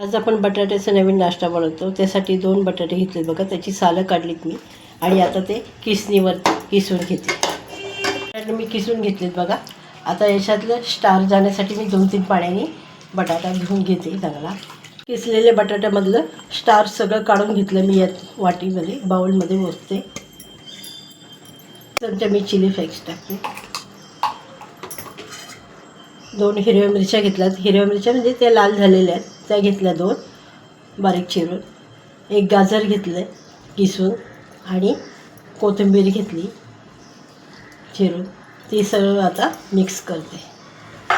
आज आपण बटाट्याचा नवीन नाश्ता बनवतो. त्यासाठी दोन बटाटे घेतले बघा. त्याची सालं काढलीत मी. आणि आता ते किसणीवर किसून घेते. बटाटे मी किसून घेतलेत बघा. आता याच्यातलं स्टार जाण्यासाठी मी दोन तीन पाण्याने बटाटा घेऊन घेते चांगला. किसलेल्या बटाट्यामधलं स्टार सगळं काढून घेतलं मी यात वाटीमध्ये बाउलमध्ये मोजते चमचा मी चिली फ्लेक्स टाकते. दोन हिरव्या मिरच्या घेतल्यात. हिरव्या मिरच्या म्हणजे त्या लाल झालेल्या आहेत. त्या घेतल्या दोन बारीक चिरून. एक गाजर घेतलं किसून आणि कोथिंबीर घेतली चिरून. ती सगळं आता मिक्स करते.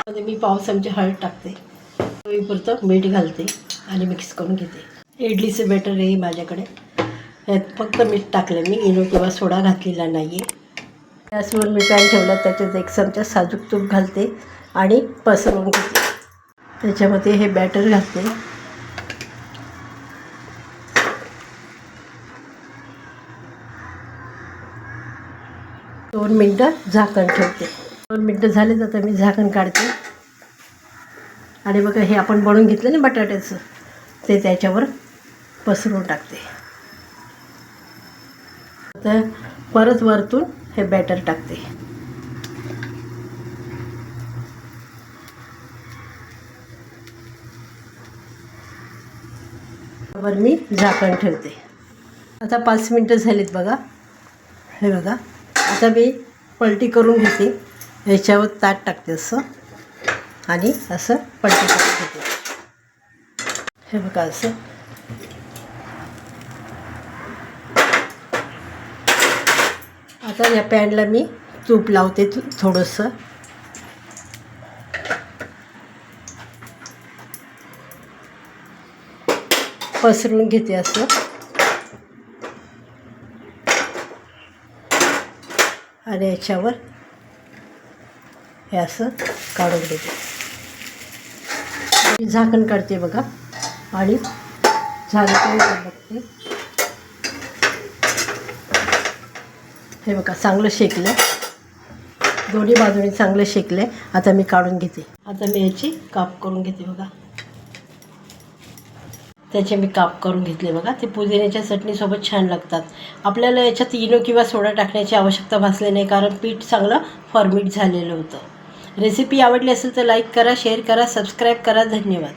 मध्ये मी पाव चमचे हळद टाकते. चवीपुरतं मीठ घालते आणि मिक्स करून घेते. इडलीचं बॅटर आहे माझ्याकडे. यात फक्त मीठ टाकलं मी. इनो किंवा सोडा घातलेला नाही आहे गॅसवर मी पॅन ठेवला त्याच्यात एक चमचा साजूक तूप घालते आणि पसरवून घेते. त्याच्यामध्ये हे बॅटर घालते. दोन मिनटं झाकण ठेवते. दोन मिनटं झाले आता मी झाकण काढते. आणि बघा हे आपण बनवून घेतलं ना बटाट्याचं ते त्याच्यावर पसरवून टाकते. आता परत वरतून हे बॅटर टाकते. वर मी झाकण ठेवते. आता पाच मिनटं झालीत बघा. हे बघा. आता मी पलटी करून घेते. याच्यावर ताट टाकते असं. आणि असं पलटी करून घेते. हे बघा असं. आता या पॅनला मी तूप लावते थोडंसं. पसरून घेते असं. आणि याच्यावर हे असं काढून देते मी झाकण काढते बघा. आणि झाकण बघते हे बघा चांगलं शेकलं दोन्ही बाजूने चांगलं शेकलं आता मी काढून घेते. आता मी याची काप करून घेते बघा. त्याचे मी काप करून घेतले बघा. ते पुदिन्याच्या चटणीसोबत छान लागतात. आपल्याला याच्यात इनो किंवा सोडा टाकण्याची आवश्यकता भासली नाही कारण पीठ चांगलं फॉर्मिट झालेलं होतं. रेसिपी आवडली असेल तर लाईक करा शेअर करा सबस्क्राईब करा. धन्यवाद.